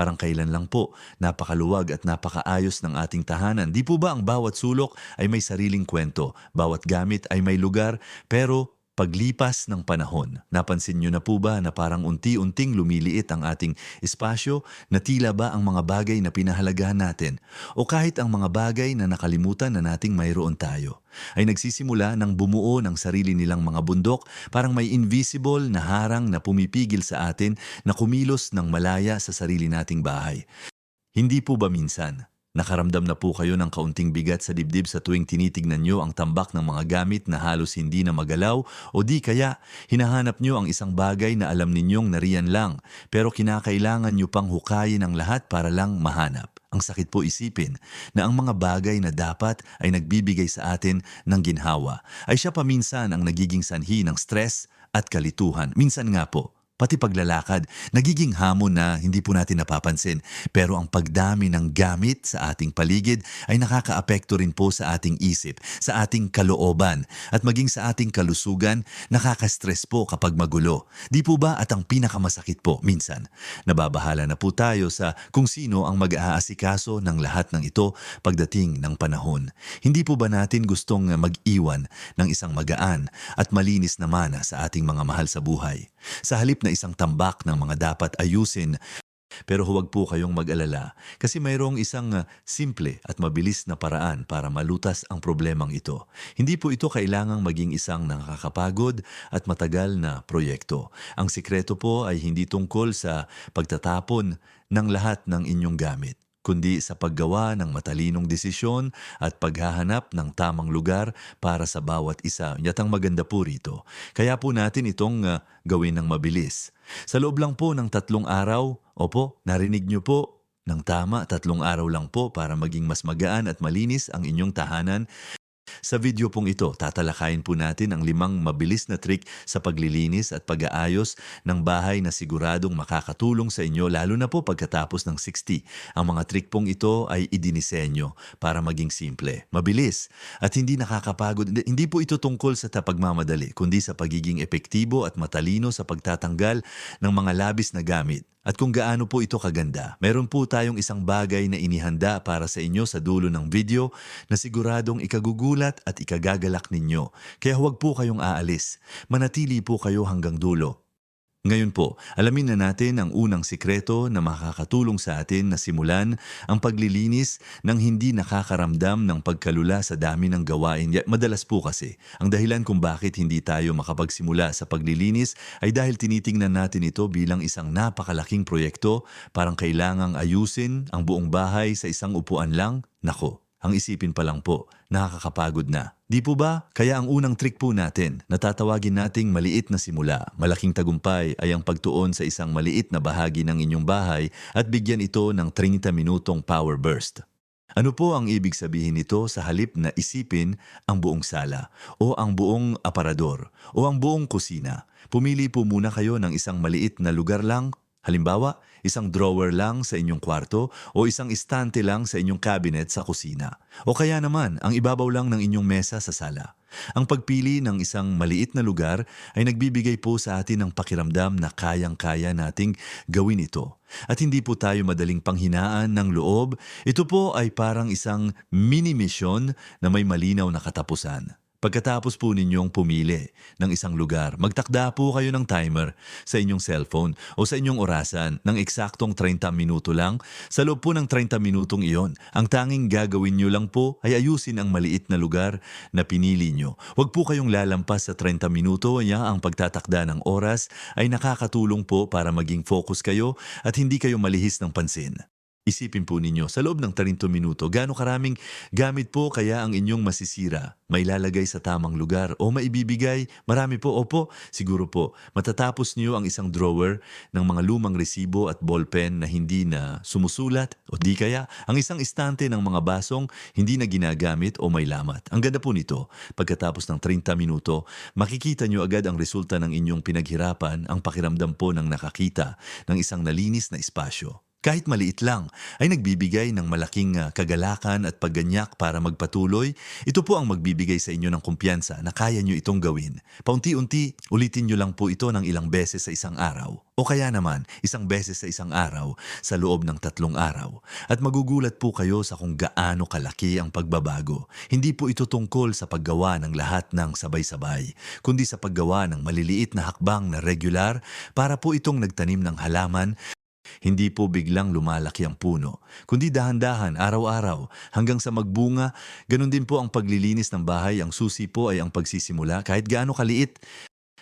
parang kailan lang po, napakaluwag at napakaayos ng ating tahanan. Di po ba ang bawat sulok ay may sariling kwento, bawat gamit ay may lugar, pero paglipas ng panahon, napansin nyo na po ba na parang unti-unting lumiliit ang ating espasyo na tila ba ang mga bagay na pinahalagahan natin o kahit ang mga bagay na nakalimutan na nating mayroon tayo ay nagsisimula ng bumuo ng sarili nilang mga bundok parang may invisible na harang na pumipigil sa atin na kumilos ng malaya sa sarili nating bahay. Hindi po ba minsan, nakaramdam na po kayo ng kaunting bigat sa dibdib sa tuwing tinitignan nyo ang tambak ng mga gamit na halos hindi na magalaw o di kaya hinahanap nyo ang isang bagay na alam ninyong nariyan lang pero kinakailangan nyo pang hukayin ang lahat para lang mahanap. Ang sakit po isipin na ang mga bagay na dapat ay nagbibigay sa atin ng ginhawa ay siya paminsan ang nagiging sanhi ng stress at kalituhan. Minsan nga po, pati paglalakad, nagiging hamon na hindi po natin napapansin. Pero ang pagdami ng gamit sa ating paligid ay nakakaapekto rin po sa ating isip, sa ating kalooban, at maging sa ating kalusugan, nakaka-stress po kapag magulo. Di po ba at ang pinakamasakit po minsan, nababahala na po tayo sa kung sino ang mag-aasikaso ng lahat ng ito pagdating ng panahon. Hindi po ba natin gustong mag-iwan ng isang magaan at malinis na mana sa ating mga mahal sa buhay? Sa halip na isang tambak ng mga dapat ayusin, pero huwag po kayong mag-alala kasi mayroong isang uh, simple at mabilis na paraan para malutas ang problemang ito. Hindi po ito kailangang maging isang nakakapagod at matagal na proyekto. Ang sikreto po ay hindi tungkol sa pagtatapon ng lahat ng inyong gamit kundi sa paggawa ng matalinong desisyon at paghahanap ng tamang lugar para sa bawat isa. Yat ang maganda po rito. Kaya po natin itong uh, gawin ng mabilis. Sa loob lang po ng tatlong araw, opo, narinig niyo po, ng tama, tatlong araw lang po para maging mas magaan at malinis ang inyong tahanan sa video pong ito, tatalakayin po natin ang limang mabilis na trick sa paglilinis at pag-aayos ng bahay na siguradong makakatulong sa inyo lalo na po pagkatapos ng 60. Ang mga trick pong ito ay idinisenyo para maging simple, mabilis at hindi nakakapagod. Hindi- po ito tungkol sa tapagmamadali kundi sa pagiging epektibo at matalino sa pagtatanggal ng mga labis na gamit. At kung gaano po ito kaganda, meron po tayong isang bagay na inihanda para sa inyo sa dulo ng video na siguradong ikagugulat at ikagagalak ninyo. Kaya huwag po kayong aalis. Manatili po kayo hanggang dulo. Ngayon po, alamin na natin ang unang sikreto na makakatulong sa atin na simulan ang paglilinis ng hindi nakakaramdam ng pagkalula sa dami ng gawain. Madalas po kasi, ang dahilan kung bakit hindi tayo makapagsimula sa paglilinis ay dahil tinitingnan natin ito bilang isang napakalaking proyekto, parang kailangang ayusin ang buong bahay sa isang upuan lang. Nako, ang isipin pa lang po, nakakapagod na. Di po ba? Kaya ang unang trick po natin, natatawagin nating maliit na simula. Malaking tagumpay ay ang pagtuon sa isang maliit na bahagi ng inyong bahay at bigyan ito ng 30 minutong power burst. Ano po ang ibig sabihin nito sa halip na isipin ang buong sala o ang buong aparador o ang buong kusina? Pumili po muna kayo ng isang maliit na lugar lang Halimbawa, isang drawer lang sa inyong kwarto o isang istante lang sa inyong cabinet sa kusina. O kaya naman, ang ibabaw lang ng inyong mesa sa sala. Ang pagpili ng isang maliit na lugar ay nagbibigay po sa atin ng pakiramdam na kayang-kaya nating gawin ito. At hindi po tayo madaling panghinaan ng loob. Ito po ay parang isang mini-mission na may malinaw na katapusan. Pagkatapos po ninyong pumili ng isang lugar, magtakda po kayo ng timer sa inyong cellphone o sa inyong orasan ng eksaktong 30 minuto lang. Sa loob po ng 30 minutong iyon, ang tanging gagawin nyo lang po ay ayusin ang maliit na lugar na pinili nyo. Huwag po kayong lalampas sa 30 minuto, ya ang pagtatakda ng oras ay nakakatulong po para maging focus kayo at hindi kayo malihis ng pansin. Isipin po ninyo, sa loob ng 30 minuto, gaano karaming gamit po kaya ang inyong masisira, may lalagay sa tamang lugar o maibibigay? Marami po, opo, siguro po. Matatapos niyo ang isang drawer ng mga lumang resibo at ballpen na hindi na sumusulat o di kaya ang isang istante ng mga basong hindi na ginagamit o may lamat. Ang ganda po nito, pagkatapos ng 30 minuto, makikita niyo agad ang resulta ng inyong pinaghirapan, ang pakiramdam po ng nakakita ng isang nalinis na espasyo. Kahit maliit lang, ay nagbibigay ng malaking ah, kagalakan at pagganyak para magpatuloy. Ito po ang magbibigay sa inyo ng kumpiyansa na kaya nyo itong gawin. Paunti-unti, ulitin nyo lang po ito ng ilang beses sa isang araw. O kaya naman, isang beses sa isang araw sa loob ng tatlong araw. At magugulat po kayo sa kung gaano kalaki ang pagbabago. Hindi po ito tungkol sa paggawa ng lahat ng sabay-sabay, kundi sa paggawa ng maliliit na hakbang na regular para po itong nagtanim ng halaman hindi po biglang lumalaki ang puno, kundi dahan-dahan, araw-araw, hanggang sa magbunga. Ganon din po ang paglilinis ng bahay. Ang susi po ay ang pagsisimula kahit gaano kaliit.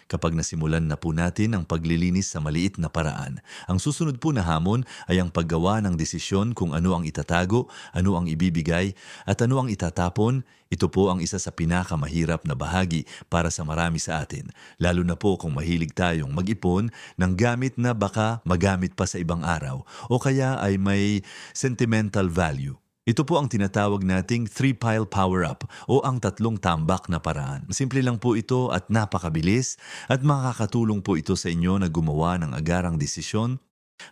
Kapag nasimulan na po natin ang paglilinis sa maliit na paraan, ang susunod po na hamon ay ang paggawa ng desisyon kung ano ang itatago, ano ang ibibigay, at ano ang itatapon. Ito po ang isa sa pinakamahirap na bahagi para sa marami sa atin, lalo na po kung mahilig tayong mag-ipon ng gamit na baka magamit pa sa ibang araw o kaya ay may sentimental value. Ito po ang tinatawag nating three-pile power-up o ang tatlong tambak na paraan. Simple lang po ito at napakabilis at makakatulong po ito sa inyo na gumawa ng agarang desisyon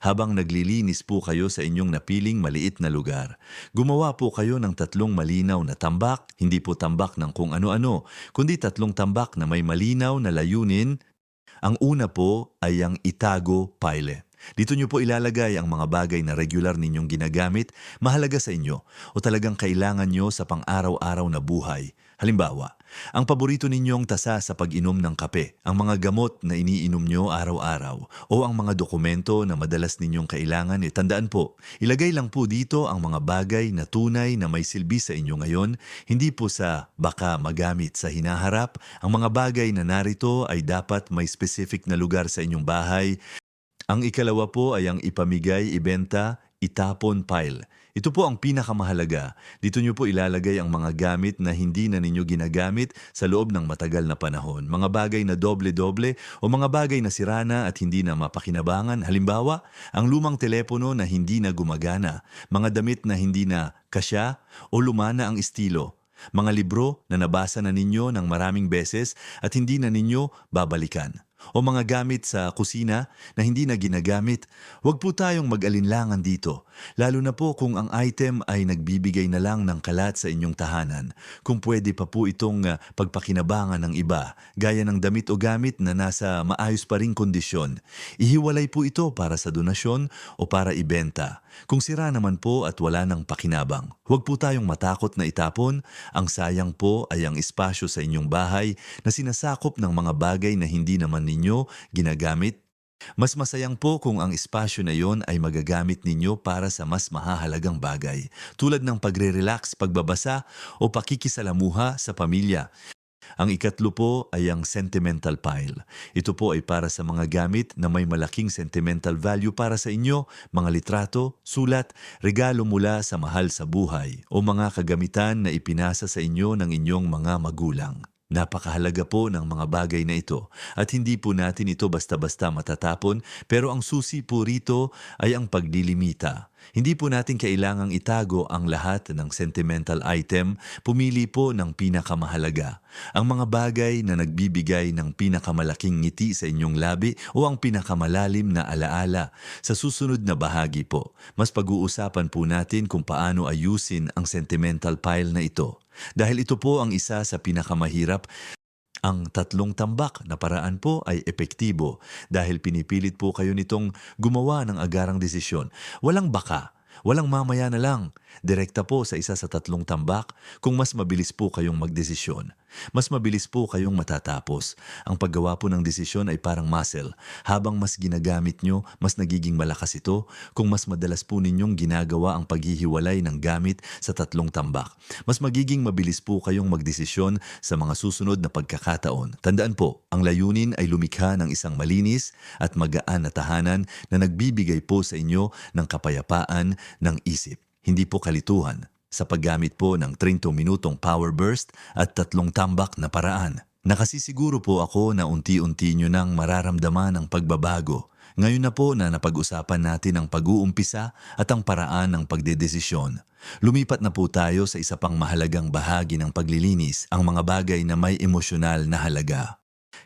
habang naglilinis po kayo sa inyong napiling maliit na lugar. Gumawa po kayo ng tatlong malinaw na tambak, hindi po tambak ng kung ano-ano, kundi tatlong tambak na may malinaw na layunin. Ang una po ay ang itago pile. Dito nyo po ilalagay ang mga bagay na regular ninyong ginagamit, mahalaga sa inyo o talagang kailangan nyo sa pang-araw-araw na buhay. Halimbawa, ang paborito ninyong tasa sa pag-inom ng kape, ang mga gamot na iniinom nyo araw-araw, o ang mga dokumento na madalas ninyong kailangan, eh, tandaan po, ilagay lang po dito ang mga bagay na tunay na may silbi sa inyo ngayon, hindi po sa baka magamit sa hinaharap. Ang mga bagay na narito ay dapat may specific na lugar sa inyong bahay, ang ikalawa po ay ang ipamigay, ibenta, itapon pile. Ito po ang pinakamahalaga. Dito nyo po ilalagay ang mga gamit na hindi na ninyo ginagamit sa loob ng matagal na panahon. Mga bagay na doble-doble o mga bagay na sirana at hindi na mapakinabangan. Halimbawa, ang lumang telepono na hindi na gumagana, mga damit na hindi na kasya o lumana ang estilo. Mga libro na nabasa na ninyo ng maraming beses at hindi na ninyo babalikan o mga gamit sa kusina na hindi na ginagamit, huwag po tayong mag-alinlangan dito, lalo na po kung ang item ay nagbibigay na lang ng kalat sa inyong tahanan. Kung pwede pa po itong ah, pagpakinabangan ng iba, gaya ng damit o gamit na nasa maayos pa ring kondisyon, ihiwalay po ito para sa donasyon o para ibenta. Kung sira naman po at wala ng pakinabang, huwag po tayong matakot na itapon. Ang sayang po ay ang espasyo sa inyong bahay na sinasakop ng mga bagay na hindi naman ninyo ginagamit. Mas masayang po kung ang espasyo na yon ay magagamit ninyo para sa mas mahahalagang bagay, tulad ng pagre-relax, pagbabasa o pakikisalamuha sa pamilya. Ang ikatlo po ay ang sentimental pile. Ito po ay para sa mga gamit na may malaking sentimental value para sa inyo, mga litrato, sulat, regalo mula sa mahal sa buhay o mga kagamitan na ipinasa sa inyo ng inyong mga magulang. Napakahalaga po ng mga bagay na ito at hindi po natin ito basta-basta matatapon pero ang susi po rito ay ang paglilimita. Hindi po natin kailangang itago ang lahat ng sentimental item, pumili po ng pinakamahalaga. Ang mga bagay na nagbibigay ng pinakamalaking ngiti sa inyong labi o ang pinakamalalim na alaala. Sa susunod na bahagi po, mas pag-uusapan po natin kung paano ayusin ang sentimental pile na ito. Dahil ito po ang isa sa pinakamahirap ang tatlong tambak na paraan po ay epektibo dahil pinipilit po kayo nitong gumawa ng agarang desisyon. Walang baka, walang mamaya na lang. Direkta po sa isa sa tatlong tambak kung mas mabilis po kayong magdesisyon. Mas mabilis po kayong matatapos. Ang paggawa po ng desisyon ay parang muscle. Habang mas ginagamit nyo, mas nagiging malakas ito kung mas madalas po ninyong ginagawa ang paghihiwalay ng gamit sa tatlong tambak. Mas magiging mabilis po kayong magdesisyon sa mga susunod na pagkakataon. Tandaan po, ang layunin ay lumikha ng isang malinis at magaan na tahanan na nagbibigay po sa inyo ng kapayapaan ng isip. Hindi po kalituhan sa paggamit po ng 30 minutong power burst at tatlong tambak na paraan. Nakasisiguro po ako na unti-unti nyo nang mararamdaman ang pagbabago. Ngayon na po na napag-usapan natin ang pag-uumpisa at ang paraan ng pagdedesisyon. Lumipat na po tayo sa isa pang mahalagang bahagi ng paglilinis, ang mga bagay na may emosyonal na halaga.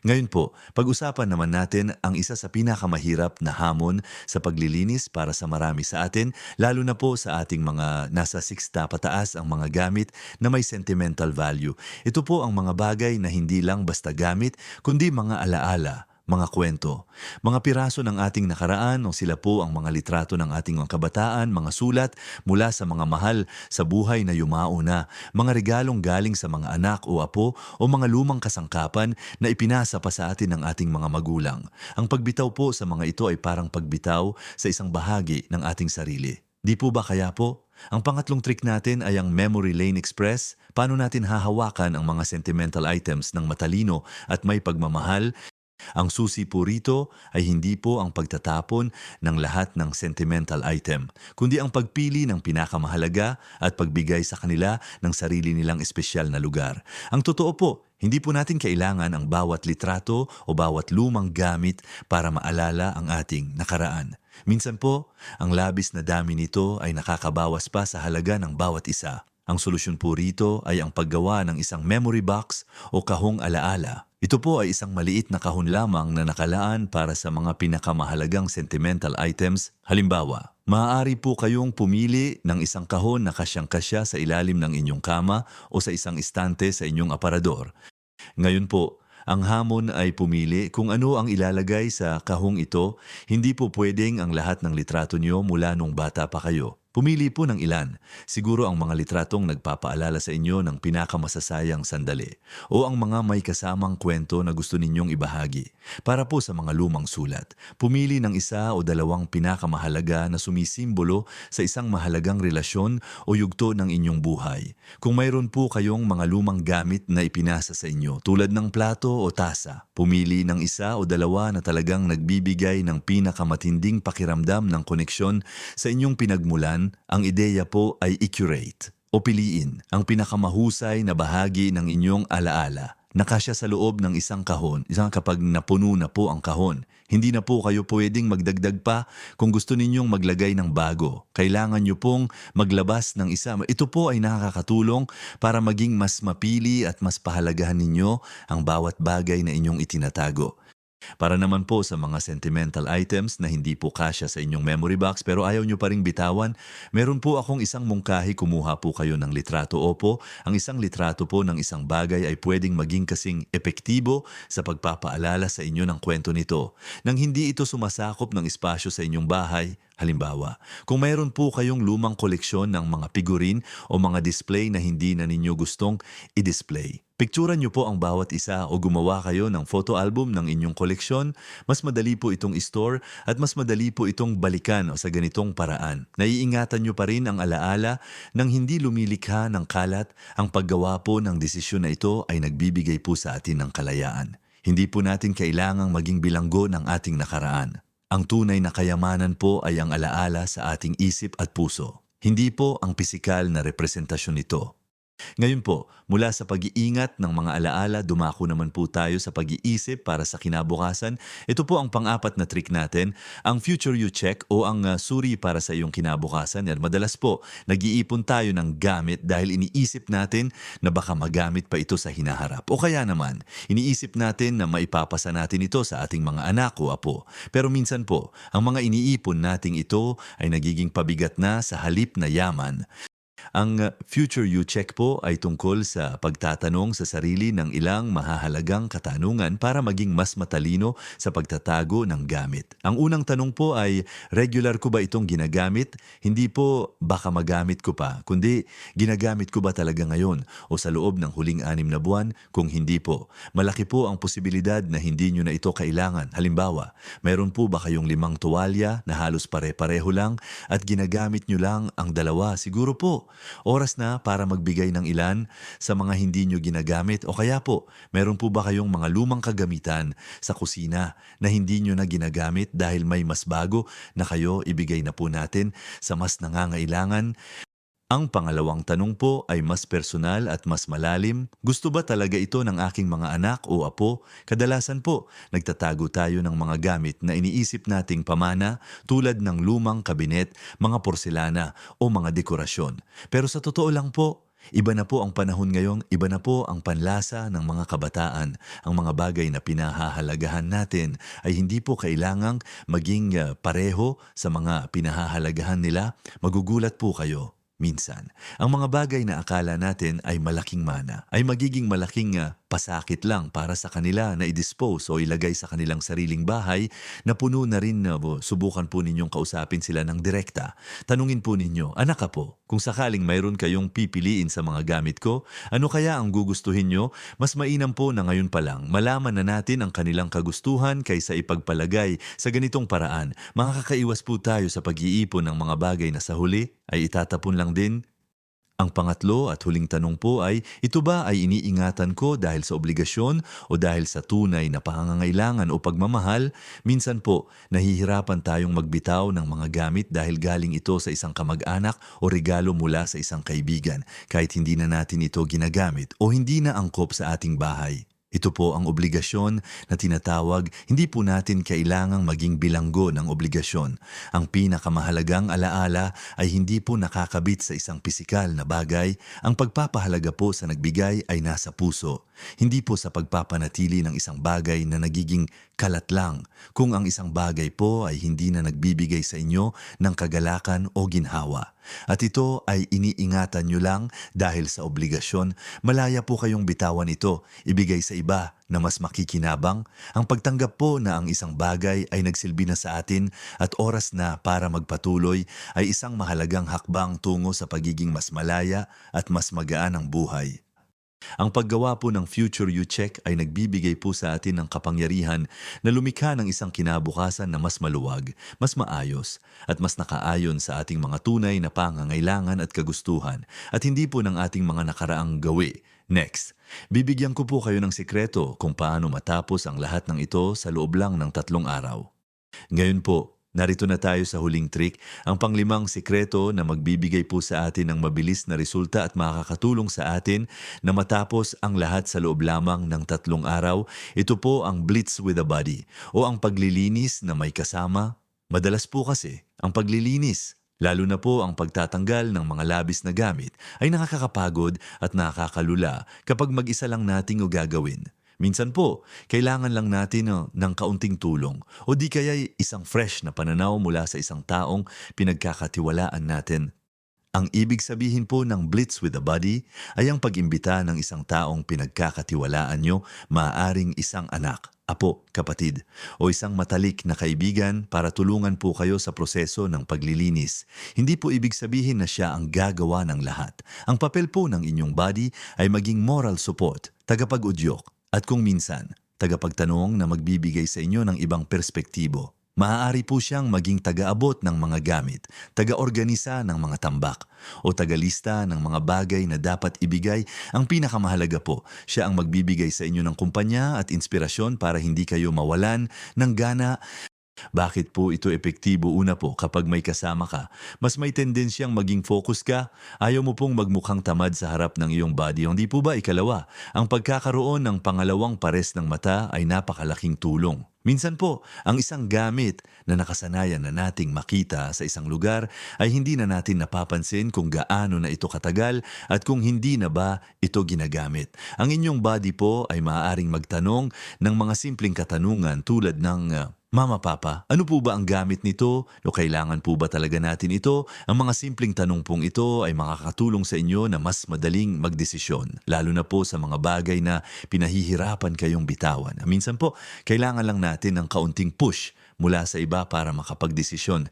Ngayon po, pag-usapan naman natin ang isa sa pinakamahirap na hamon sa paglilinis para sa marami sa atin, lalo na po sa ating mga nasa 6 na pataas ang mga gamit na may sentimental value. Ito po ang mga bagay na hindi lang basta gamit, kundi mga alaala, mga kwento, mga piraso ng ating nakaraan o sila po ang mga litrato ng ating mga kabataan, mga sulat mula sa mga mahal sa buhay na yumao na, mga regalong galing sa mga anak o apo o mga lumang kasangkapan na ipinasa pa sa atin ng ating mga magulang. Ang pagbitaw po sa mga ito ay parang pagbitaw sa isang bahagi ng ating sarili. Di po ba kaya po? Ang pangatlong trick natin ay ang Memory Lane Express. Paano natin hahawakan ang mga sentimental items ng matalino at may pagmamahal ang susi po rito ay hindi po ang pagtatapon ng lahat ng sentimental item, kundi ang pagpili ng pinakamahalaga at pagbigay sa kanila ng sarili nilang espesyal na lugar. Ang totoo po, hindi po natin kailangan ang bawat litrato o bawat lumang gamit para maalala ang ating nakaraan. Minsan po, ang labis na dami nito ay nakakabawas pa sa halaga ng bawat isa. Ang solusyon po rito ay ang paggawa ng isang memory box o kahong alaala. Ito po ay isang maliit na kahon lamang na nakalaan para sa mga pinakamahalagang sentimental items. Halimbawa, maaari po kayong pumili ng isang kahon na kasyang-kasya sa ilalim ng inyong kama o sa isang istante sa inyong aparador. Ngayon po, ang hamon ay pumili kung ano ang ilalagay sa kahong ito. Hindi po pwedeng ang lahat ng litrato niyo mula nung bata pa kayo. Pumili po ng ilan. Siguro ang mga litratong nagpapaalala sa inyo ng pinakamasasayang sandali o ang mga may kasamang kwento na gusto ninyong ibahagi. Para po sa mga lumang sulat, pumili ng isa o dalawang pinakamahalaga na sumisimbolo sa isang mahalagang relasyon o yugto ng inyong buhay. Kung mayroon po kayong mga lumang gamit na ipinasa sa inyo tulad ng plato o tasa, pumili ng isa o dalawa na talagang nagbibigay ng pinakamatinding pakiramdam ng koneksyon sa inyong pinagmulan ang ideya po ay i-curate o piliin ang pinakamahusay na bahagi ng inyong alaala na kasya sa loob ng isang kahon, isang kapag napuno na po ang kahon. Hindi na po kayo pwedeng magdagdag pa kung gusto ninyong maglagay ng bago. Kailangan nyo pong maglabas ng isa. Ito po ay nakakatulong para maging mas mapili at mas pahalagahan ninyo ang bawat bagay na inyong itinatago. Para naman po sa mga sentimental items na hindi po kasya sa inyong memory box pero ayaw nyo pa ring bitawan, meron po akong isang mungkahi kumuha po kayo ng litrato. Opo, ang isang litrato po ng isang bagay ay pwedeng maging kasing epektibo sa pagpapaalala sa inyo ng kwento nito. Nang hindi ito sumasakop ng espasyo sa inyong bahay, Halimbawa, kung mayroon po kayong lumang koleksyon ng mga figurin o mga display na hindi na ninyo gustong i-display, Pikturan niyo po ang bawat isa o gumawa kayo ng photo album ng inyong koleksyon. Mas madali po itong store at mas madali po itong balikan o sa ganitong paraan. Naiingatan niyo pa rin ang alaala nang hindi lumilikha ng kalat. Ang paggawa po ng desisyon na ito ay nagbibigay po sa atin ng kalayaan. Hindi po natin kailangang maging bilanggo ng ating nakaraan. Ang tunay na kayamanan po ay ang alaala sa ating isip at puso. Hindi po ang pisikal na representasyon nito. Ngayon po, mula sa pag-iingat ng mga alaala, dumako naman po tayo sa pag-iisip para sa kinabukasan. Ito po ang pang-apat na trick natin, ang Future You Check o ang uh, suri para sa iyong kinabukasan. Yan, madalas po, nag-iipon tayo ng gamit dahil iniisip natin na baka magamit pa ito sa hinaharap. O kaya naman, iniisip natin na maipapasa natin ito sa ating mga anak o apo. Pero minsan po, ang mga iniipon nating ito ay nagiging pabigat na sa halip na yaman. Ang Future You Check po ay tungkol sa pagtatanong sa sarili ng ilang mahahalagang katanungan para maging mas matalino sa pagtatago ng gamit. Ang unang tanong po ay, regular ko ba itong ginagamit? Hindi po baka magamit ko pa, kundi ginagamit ko ba talaga ngayon o sa loob ng huling anim na buwan? Kung hindi po, malaki po ang posibilidad na hindi nyo na ito kailangan. Halimbawa, mayroon po ba kayong limang tuwalya na halos pare-pareho lang at ginagamit nyo lang ang dalawa? Siguro po, Oras na para magbigay ng ilan sa mga hindi nyo ginagamit. O kaya po, meron po ba kayong mga lumang kagamitan sa kusina na hindi nyo na ginagamit dahil may mas bago na kayo ibigay na po natin sa mas nangangailangan ang pangalawang tanong po ay mas personal at mas malalim. Gusto ba talaga ito ng aking mga anak o apo? Kadalasan po, nagtatago tayo ng mga gamit na iniisip nating pamana tulad ng lumang kabinet, mga porselana o mga dekorasyon. Pero sa totoo lang po, Iba na po ang panahon ngayon, iba na po ang panlasa ng mga kabataan. Ang mga bagay na pinahahalagahan natin ay hindi po kailangang maging uh, pareho sa mga pinahahalagahan nila. Magugulat po kayo. Minsan, ang mga bagay na akala natin ay malaking mana, ay magiging malaking uh, pasakit lang para sa kanila na i-dispose o ilagay sa kanilang sariling bahay na puno na rin na uh, subukan po ninyong kausapin sila ng direkta. Tanungin po ninyo, anak ka po, kung sakaling mayroon kayong pipiliin sa mga gamit ko, ano kaya ang gugustuhin nyo? Mas mainam po na ngayon pa lang, malaman na natin ang kanilang kagustuhan kaysa ipagpalagay sa ganitong paraan. Makakaiwas po tayo sa pag-iipon ng mga bagay na sa huli ay itatapon lang din ang pangatlo at huling tanong po ay, ito ba ay iniingatan ko dahil sa obligasyon o dahil sa tunay na pangangailangan o pagmamahal? Minsan po, nahihirapan tayong magbitaw ng mga gamit dahil galing ito sa isang kamag-anak o regalo mula sa isang kaibigan kahit hindi na natin ito ginagamit o hindi na angkop sa ating bahay. Ito po ang obligasyon na tinatawag, hindi po natin kailangang maging bilanggo ng obligasyon. Ang pinakamahalagang alaala ay hindi po nakakabit sa isang pisikal na bagay. Ang pagpapahalaga po sa nagbigay ay nasa puso. Hindi po sa pagpapanatili ng isang bagay na nagiging kalat lang kung ang isang bagay po ay hindi na nagbibigay sa inyo ng kagalakan o ginhawa. At ito ay iniingatan nyo lang dahil sa obligasyon, malaya po kayong bitawan ito, ibigay sa iba na mas makikinabang. Ang pagtanggap po na ang isang bagay ay nagsilbi na sa atin at oras na para magpatuloy ay isang mahalagang hakbang tungo sa pagiging mas malaya at mas magaan ang buhay. Ang paggawa po ng Future You Check ay nagbibigay po sa atin ng kapangyarihan na lumikha ng isang kinabukasan na mas maluwag, mas maayos, at mas nakaayon sa ating mga tunay na pangangailangan at kagustuhan at hindi po ng ating mga nakaraang gawi. Next, bibigyan ko po kayo ng sikreto kung paano matapos ang lahat ng ito sa loob lang ng tatlong araw. Ngayon po, Narito na tayo sa huling trick, ang panglimang sikreto na magbibigay po sa atin ng mabilis na resulta at makakatulong sa atin na matapos ang lahat sa loob lamang ng tatlong araw. Ito po ang blitz with the body o ang paglilinis na may kasama. Madalas po kasi ang paglilinis Lalo na po ang pagtatanggal ng mga labis na gamit ay nakakapagod at nakakalula kapag mag-isa lang nating o gagawin. Minsan po, kailangan lang natin uh, ng kaunting tulong o di kaya isang fresh na pananaw mula sa isang taong pinagkakatiwalaan natin. Ang ibig sabihin po ng Blitz with the Body ay ang pag-imbita ng isang taong pinagkakatiwalaan nyo, maaaring isang anak, apo, kapatid, o isang matalik na kaibigan para tulungan po kayo sa proseso ng paglilinis. Hindi po ibig sabihin na siya ang gagawa ng lahat. Ang papel po ng inyong body ay maging moral support, tagapag-udyok, at kung minsan, tagapagtanong na magbibigay sa inyo ng ibang perspektibo. Maaari po siyang maging taga-abot ng mga gamit, taga-organisa ng mga tambak, o tagalista ng mga bagay na dapat ibigay. Ang pinakamahalaga po, siya ang magbibigay sa inyo ng kumpanya at inspirasyon para hindi kayo mawalan ng gana bakit po ito epektibo una po kapag may kasama ka? Mas may tendensyang maging focus ka? Ayaw mo pong magmukhang tamad sa harap ng iyong body. Hindi po ba ikalawa? Ang pagkakaroon ng pangalawang pares ng mata ay napakalaking tulong. Minsan po, ang isang gamit na nakasanayan na nating makita sa isang lugar ay hindi na natin napapansin kung gaano na ito katagal at kung hindi na ba ito ginagamit. Ang inyong body po ay maaaring magtanong ng mga simpleng katanungan tulad ng uh, Mama Papa, ano po ba ang gamit nito? O kailangan po ba talaga natin ito? Ang mga simpleng tanong pong ito ay makakatulong sa inyo na mas madaling magdesisyon, lalo na po sa mga bagay na pinahihirapan kayong bitawan. Minsan po, kailangan lang natin ng kaunting push mula sa iba para makapagdesisyon.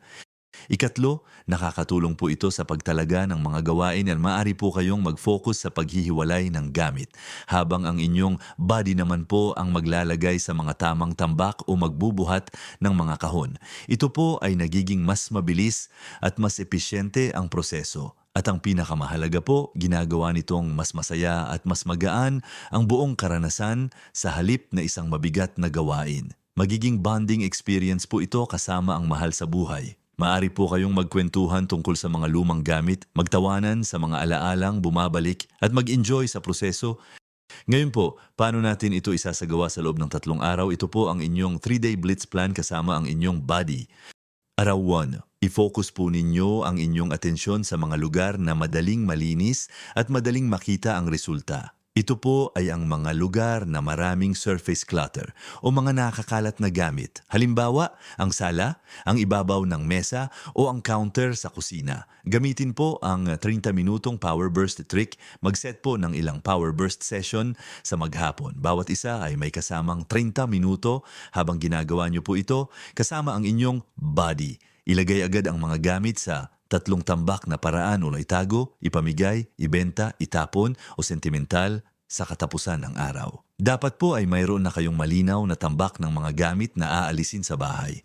Ikatlo, nakakatulong po ito sa pagtalaga ng mga gawain at maaari po kayong mag-focus sa paghihiwalay ng gamit, habang ang inyong body naman po ang maglalagay sa mga tamang tambak o magbubuhat ng mga kahon. Ito po ay nagiging mas mabilis at mas episyente ang proseso. At ang pinakamahalaga po, ginagawa nitong mas masaya at mas magaan ang buong karanasan sa halip na isang mabigat na gawain. Magiging bonding experience po ito kasama ang mahal sa buhay. Maari po kayong magkwentuhan tungkol sa mga lumang gamit, magtawanan sa mga alaalang bumabalik at mag-enjoy sa proseso. Ngayon po, paano natin ito isasagawa sa loob ng tatlong araw? Ito po ang inyong 3-day blitz plan kasama ang inyong body. Araw 1. I-focus po ninyo ang inyong atensyon sa mga lugar na madaling malinis at madaling makita ang resulta. Ito po ay ang mga lugar na maraming surface clutter o mga nakakalat na gamit. Halimbawa, ang sala, ang ibabaw ng mesa o ang counter sa kusina. Gamitin po ang 30 minutong power burst trick. Mag-set po ng ilang power burst session sa maghapon. Bawat isa ay may kasamang 30 minuto habang ginagawa niyo po ito kasama ang inyong body. Ilagay agad ang mga gamit sa tatlong tambak na paraan o itago, ipamigay, ibenta, itapon o sentimental sa katapusan ng araw. Dapat po ay mayroon na kayong malinaw na tambak ng mga gamit na aalisin sa bahay.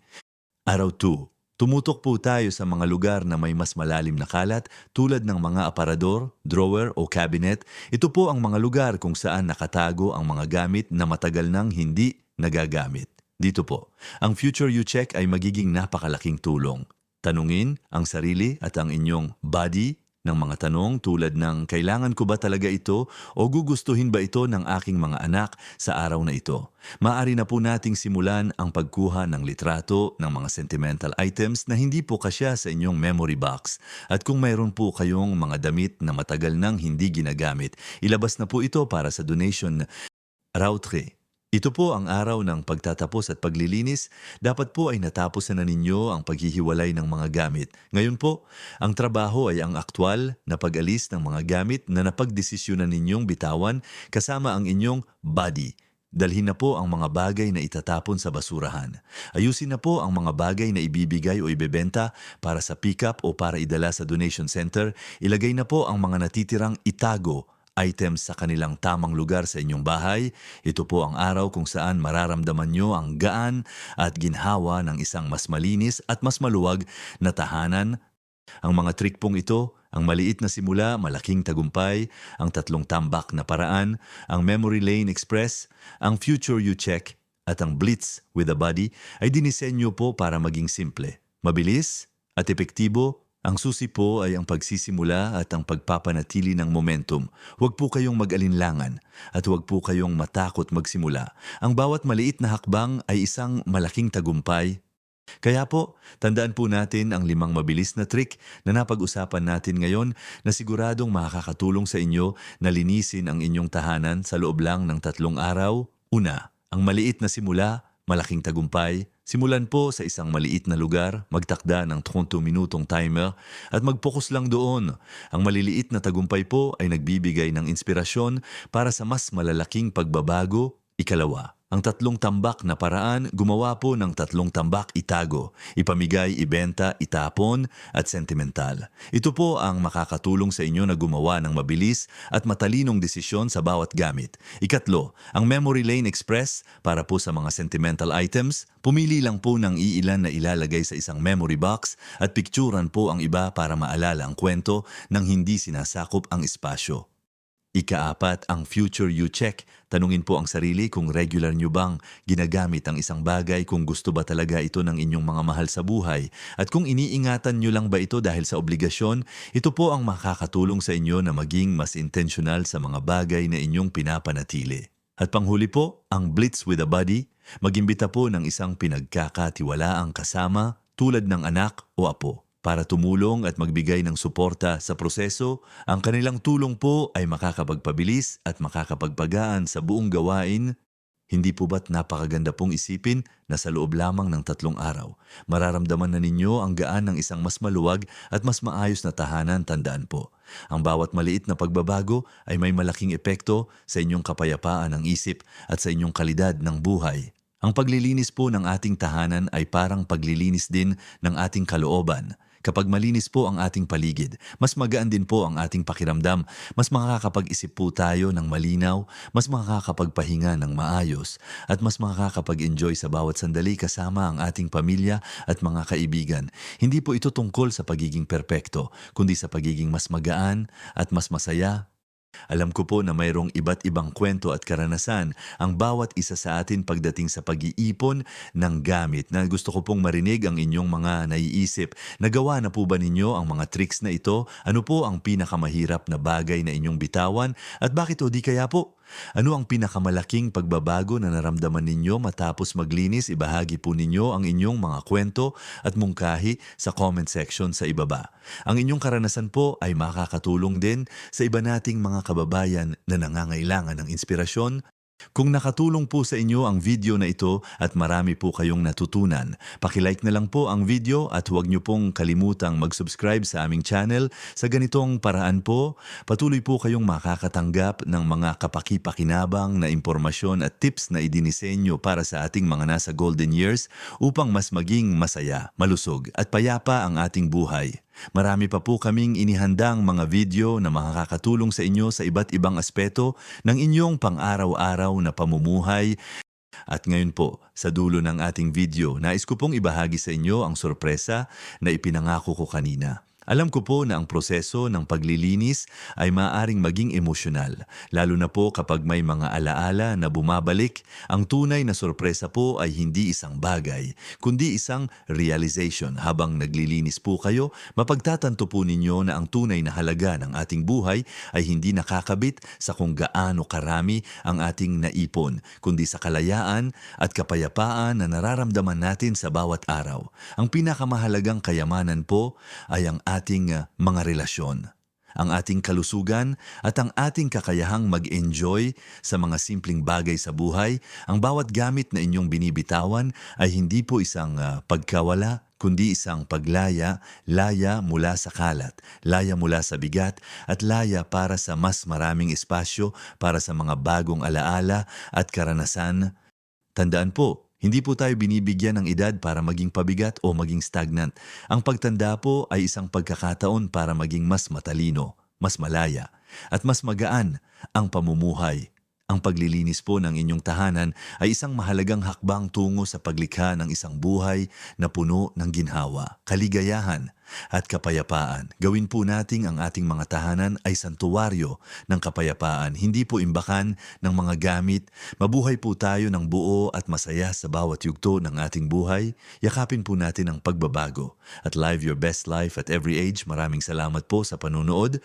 Araw 2. Tumutok po tayo sa mga lugar na may mas malalim na kalat tulad ng mga aparador, drawer o cabinet. Ito po ang mga lugar kung saan nakatago ang mga gamit na matagal nang hindi nagagamit. Dito po, ang Future You Check ay magiging napakalaking tulong. Tanungin ang sarili at ang inyong body ng mga tanong tulad ng kailangan ko ba talaga ito o gugustuhin ba ito ng aking mga anak sa araw na ito. Maari na po nating simulan ang pagkuha ng litrato ng mga sentimental items na hindi po kasya sa inyong memory box. At kung mayroon po kayong mga damit na matagal nang hindi ginagamit, ilabas na po ito para sa donation Rautre. Ito po ang araw ng pagtatapos at paglilinis. Dapat po ay natapos na ninyo ang paghihiwalay ng mga gamit. Ngayon po, ang trabaho ay ang aktwal na pag-alis ng mga gamit na napagdesisyonan ninyong bitawan kasama ang inyong body. Dalhin na po ang mga bagay na itatapon sa basurahan. Ayusin na po ang mga bagay na ibibigay o ibebenta para sa pick-up o para idala sa donation center. Ilagay na po ang mga natitirang itago items sa kanilang tamang lugar sa inyong bahay. Ito po ang araw kung saan mararamdaman nyo ang gaan at ginhawa ng isang mas malinis at mas maluwag na tahanan. Ang mga trick pong ito, ang maliit na simula, malaking tagumpay, ang tatlong tambak na paraan, ang Memory Lane Express, ang Future You Check, at ang Blitz with a Body ay dinisenyo po para maging simple, mabilis at epektibo ang susi po ay ang pagsisimula at ang pagpapanatili ng momentum. Huwag po kayong mag-alinlangan at huwag po kayong matakot magsimula. Ang bawat maliit na hakbang ay isang malaking tagumpay. Kaya po, tandaan po natin ang limang mabilis na trick na napag-usapan natin ngayon na siguradong makakatulong sa inyo na linisin ang inyong tahanan sa loob lang ng tatlong araw. Una, ang maliit na simula, malaking tagumpay. Simulan po sa isang maliit na lugar, magtakda ng 30 minutong timer at mag-focus lang doon. Ang maliliit na tagumpay po ay nagbibigay ng inspirasyon para sa mas malalaking pagbabago. Ikalawa, ang tatlong tambak na paraan, gumawa po ng tatlong tambak itago, ipamigay, ibenta, itapon, at sentimental. Ito po ang makakatulong sa inyo na gumawa ng mabilis at matalinong desisyon sa bawat gamit. Ikatlo, ang Memory Lane Express para po sa mga sentimental items, pumili lang po ng iilan na ilalagay sa isang memory box at pikturan po ang iba para maalala ang kwento nang hindi sinasakop ang espasyo. Ikaapat, ang future you check. Tanungin po ang sarili kung regular nyo bang ginagamit ang isang bagay kung gusto ba talaga ito ng inyong mga mahal sa buhay. At kung iniingatan nyo lang ba ito dahil sa obligasyon, ito po ang makakatulong sa inyo na maging mas intentional sa mga bagay na inyong pinapanatili. At panghuli po, ang Blitz with a Buddy, magimbita po ng isang pinagkakatiwalaang kasama tulad ng anak o apo. Para tumulong at magbigay ng suporta sa proseso, ang kanilang tulong po ay makakapagpabilis at makakapagpagaan sa buong gawain. Hindi po ba't napakaganda pong isipin na sa loob lamang ng tatlong araw, mararamdaman na ninyo ang gaan ng isang mas maluwag at mas maayos na tahanan tandaan po. Ang bawat maliit na pagbabago ay may malaking epekto sa inyong kapayapaan ng isip at sa inyong kalidad ng buhay. Ang paglilinis po ng ating tahanan ay parang paglilinis din ng ating kalooban. Kapag malinis po ang ating paligid, mas magaan din po ang ating pakiramdam, mas makakapag-isip po tayo ng malinaw, mas makakapagpahinga ng maayos, at mas makakapag-enjoy sa bawat sandali kasama ang ating pamilya at mga kaibigan. Hindi po ito tungkol sa pagiging perpekto, kundi sa pagiging mas magaan at mas masaya alam ko po na mayroong iba't ibang kwento at karanasan ang bawat isa sa atin pagdating sa pag-iipon ng gamit na gusto ko pong marinig ang inyong mga naiisip. Nagawa na po ba ninyo ang mga tricks na ito? Ano po ang pinakamahirap na bagay na inyong bitawan? At bakit o di kaya po? Ano ang pinakamalaking pagbabago na naramdaman ninyo matapos maglinis? Ibahagi po ninyo ang inyong mga kwento at mungkahi sa comment section sa ibaba. Ang inyong karanasan po ay makakatulong din sa iba nating mga kababayan na nangangailangan ng inspirasyon kung nakatulong po sa inyo ang video na ito at marami po kayong natutunan, pakilike na lang po ang video at huwag niyo pong kalimutang mag-subscribe sa aming channel. Sa ganitong paraan po, patuloy po kayong makakatanggap ng mga kapaki-pakinabang na impormasyon at tips na idinisenyo para sa ating mga nasa golden years upang mas maging masaya, malusog at payapa ang ating buhay. Marami pa po kaming inihandang mga video na makakatulong sa inyo sa iba't ibang aspeto ng inyong pang-araw-araw na pamumuhay. At ngayon po, sa dulo ng ating video, nais ko pong ibahagi sa inyo ang sorpresa na ipinangako ko kanina. Alam ko po na ang proseso ng paglilinis ay maaring maging emosyonal, lalo na po kapag may mga alaala na bumabalik. Ang tunay na sorpresa po ay hindi isang bagay, kundi isang realization. Habang naglilinis po kayo, mapagtatanto po ninyo na ang tunay na halaga ng ating buhay ay hindi nakakabit sa kung gaano karami ang ating naipon, kundi sa kalayaan at kapayapaan na nararamdaman natin sa bawat araw. Ang pinakamahalagang kayamanan po ay ang ating uh, mga relasyon, ang ating kalusugan at ang ating kakayahang mag-enjoy sa mga simpleng bagay sa buhay. Ang bawat gamit na inyong binibitawan ay hindi po isang uh, pagkawala, kundi isang paglaya, laya mula sa kalat, laya mula sa bigat, at laya para sa mas maraming espasyo para sa mga bagong alaala at karanasan. Tandaan po, hindi po tayo binibigyan ng edad para maging pabigat o maging stagnant. Ang pagtanda po ay isang pagkakataon para maging mas matalino, mas malaya, at mas magaan ang pamumuhay. Ang paglilinis po ng inyong tahanan ay isang mahalagang hakbang tungo sa paglikha ng isang buhay na puno ng ginhawa, kaligayahan at kapayapaan. Gawin po nating ang ating mga tahanan ay santuwaryo ng kapayapaan, hindi po imbakan ng mga gamit. Mabuhay po tayo ng buo at masaya sa bawat yugto ng ating buhay. Yakapin po natin ang pagbabago at live your best life at every age. Maraming salamat po sa panunood.